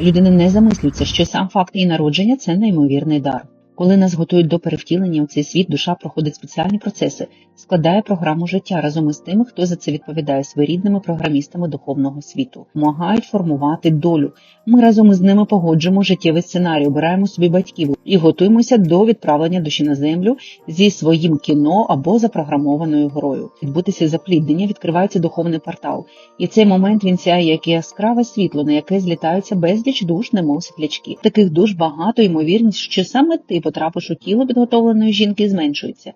Людина не замислюється, що сам факт її народження це неймовірний дар. Коли нас готують до перевтілення у цей світ, душа проходить спеціальні процеси, складає програму життя разом із тими, хто за це відповідає своєрідними програмістами духовного світу, допомагають формувати долю. Ми разом із ними погоджуємо життєвий сценарій, обираємо собі батьків і готуємося до відправлення душі на землю зі своїм кіно або запрограмованою грою. Відбутися запліднення відкривається духовний портал, і цей момент він сяє як яскраве світло, на яке злітаються безліч душ, немов світлячки. Таких душ багато, ймовірність, що саме ти потрапиш у тіло підготовленої жінки, зменшується.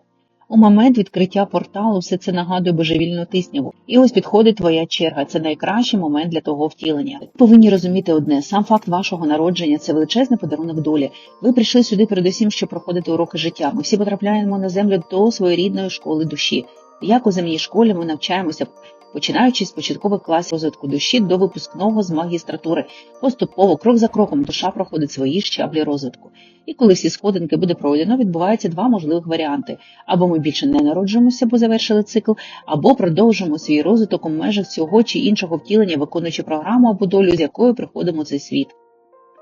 У момент відкриття порталу все це нагадує божевільну тисняву. І ось підходить твоя черга. Це найкращий момент для того втілення. Ви повинні розуміти одне: сам факт вашого народження це величезний подарунок долі. Ви прийшли сюди передусім, щоб проходити уроки життя. Ми всі потрапляємо на землю до своєрідної школи душі. Як у земній школі ми навчаємося, починаючи з початкових класів розвитку душі до випускного з магістратури. Поступово, крок за кроком, душа проходить свої щаблі розвитку. І коли всі сходинки буде пройдено, відбуваються два можливих варіанти: або ми більше не народжуємося, бо завершили цикл, або продовжимо свій розвиток у межах цього чи іншого втілення, виконуючи програму або долю, з якою приходимо цей світ.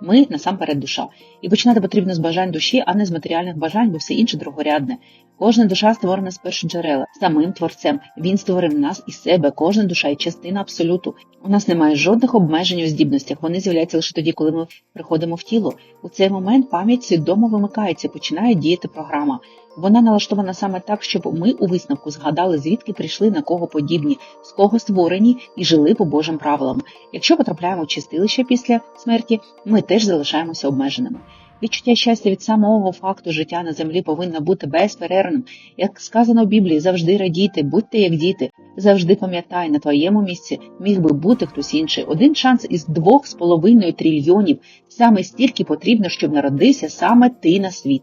Ми насамперед душа, і починати потрібно з бажань душі, а не з матеріальних бажань, бо все інше другорядне. Кожна душа створена з першоджерела, самим творцем. Він створив нас і себе. Кожна душа і частина абсолюту. У нас немає жодних обмежень у здібностях. Вони з'являються лише тоді, коли ми приходимо в тіло. У цей момент пам'ять свідомо вимикається, починає діяти програма. Вона налаштована саме так, щоб ми у висновку згадали, звідки прийшли, на кого подібні, з кого створені і жили по Божим правилам. Якщо потрапляємо в чистилище після смерті, ми теж залишаємося обмеженими. Відчуття щастя від самого факту життя на землі повинно бути безперервним. Як сказано в Біблії, завжди радійте, будьте як діти, завжди пам'ятай, на твоєму місці міг би бути хтось інший. Один шанс із двох з половиною трильйонів. Саме стільки потрібно, щоб народився саме ти на світ.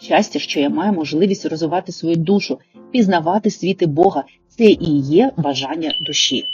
Щастя, що я маю можливість розвивати свою душу, пізнавати світи Бога. Це і є бажання душі.